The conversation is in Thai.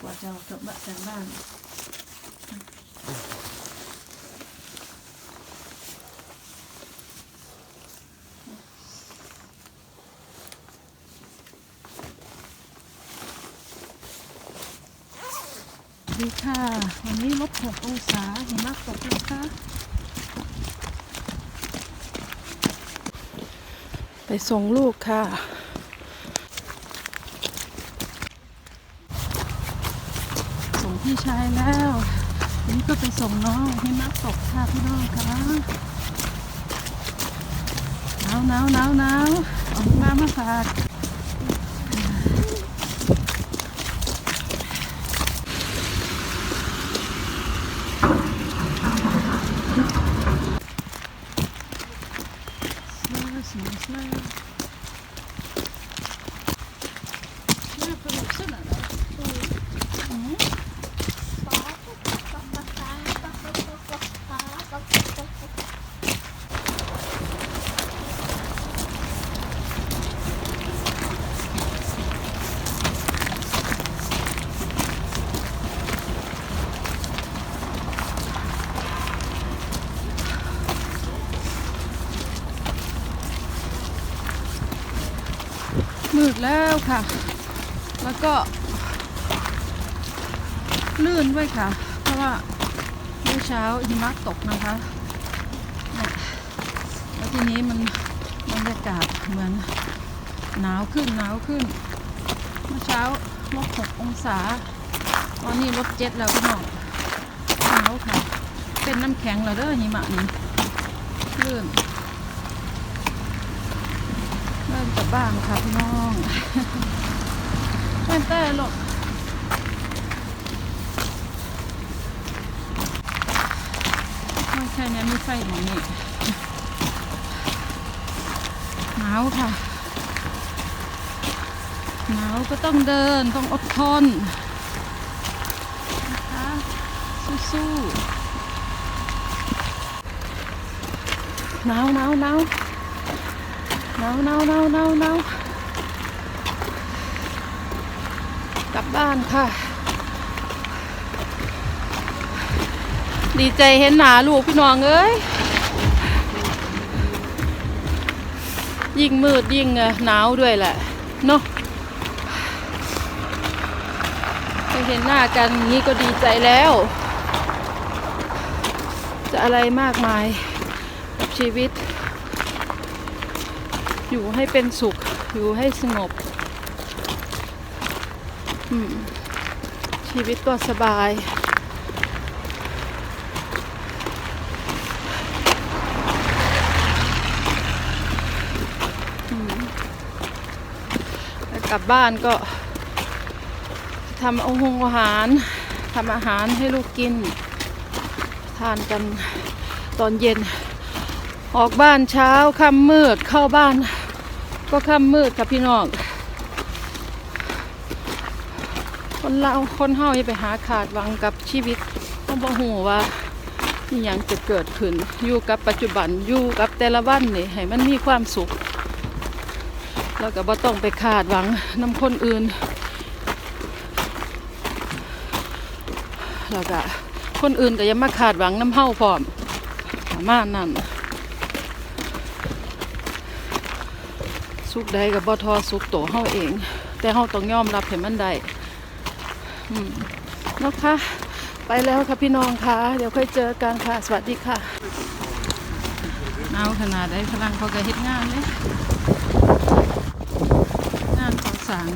กว่าจะเอากลับบ้านจากบ้านดีค่ะ วันนี้ลบหกองศาหิมะตกนะคะไปส่งลูกค่ะ ส่ง พี่ชายแล้ววันนี้ก็ไปส่งน้องให้มักตกค่ะพี่น้องค่ะหนาวหนาวหนาวหนาวเอาน้ำมาฝากสวยสวยสวยสวยประดุกสนั่นเหรออืม มืดแล้วค่ะ แล้วก็ ลื่นด้วยค่ะ เพราะว่าเมื่อเช้าหิมะตกนะคะนี่แล้วทีนี้มันบรรยากาศเหมือนหนาวขึ้นหนาวขึ้น เมื่อเช้าลบหกองศา ตอนนี้ลบเจ็ดแล้วพี่น้องหนาวค่ะ เป็นน้ำแข็งแล้วเด้อหิมะนี่ลื่น เริ่ม กับบ้านค่ะพี่น้องแม่นแต่หรอกไม่ใช่เนี้มีไฟหมอนี่หนาวค่ะหนาวก็ต้องเดินต้องอดทนนะคะสู้ๆหนาวหนาวหนาว หนาวหนาวหนาวหนาวหนาวกลับบ้านค่ะ ดีใจเห็นหนาลูกพี่น้องเอ้ย ยิ่งมืดยิ่งหนาวด้วยแหละ เนาะได้เห็นหน้ากันงนี้ก็ดีใจแล้ว จะอะไรมากมายกับชีวิต อยู่ให้เป็นสุข อยู่ให้สงบชีวิตก็สบาย กลับบ้านก็ทำองอาหารทำอาหารให้ลูกกิน ทานกันตอนเย็น ออกบ้านเช้าค่ำมืดเข้าบ้าน ก็ค่ำมืดกับพี่น้อง คนเราคนเฮาอย่าไปหาขาดหวังกับชีวิตต้องบ่ฮู้ว่าอหยังจะเกิดขึ้น อยู่กับปัจจุบัน อยู่กับแต่ละวันนี่ให้มันมีความสุข แล้วก็บ่ต้องไปคาดหวังนำคนอื่น แล้วก็คนอื่นก็ย่ามาคาดหวังน้ำเฮาพร้อมประมาณนั้น สุกได้กับบ่ทอสุกโตเฮาเอง แต่เฮาต้องยอมรับให้มันได้อนะคะ ไปแล้วค่ะพี่น้องค่ะ เดี๋ยวค่อยเจอกันค่ะ สวัสดีค่ะเอาขนาดได้พลังเขาก็เฮ็ดงานเลยงานก่อสาง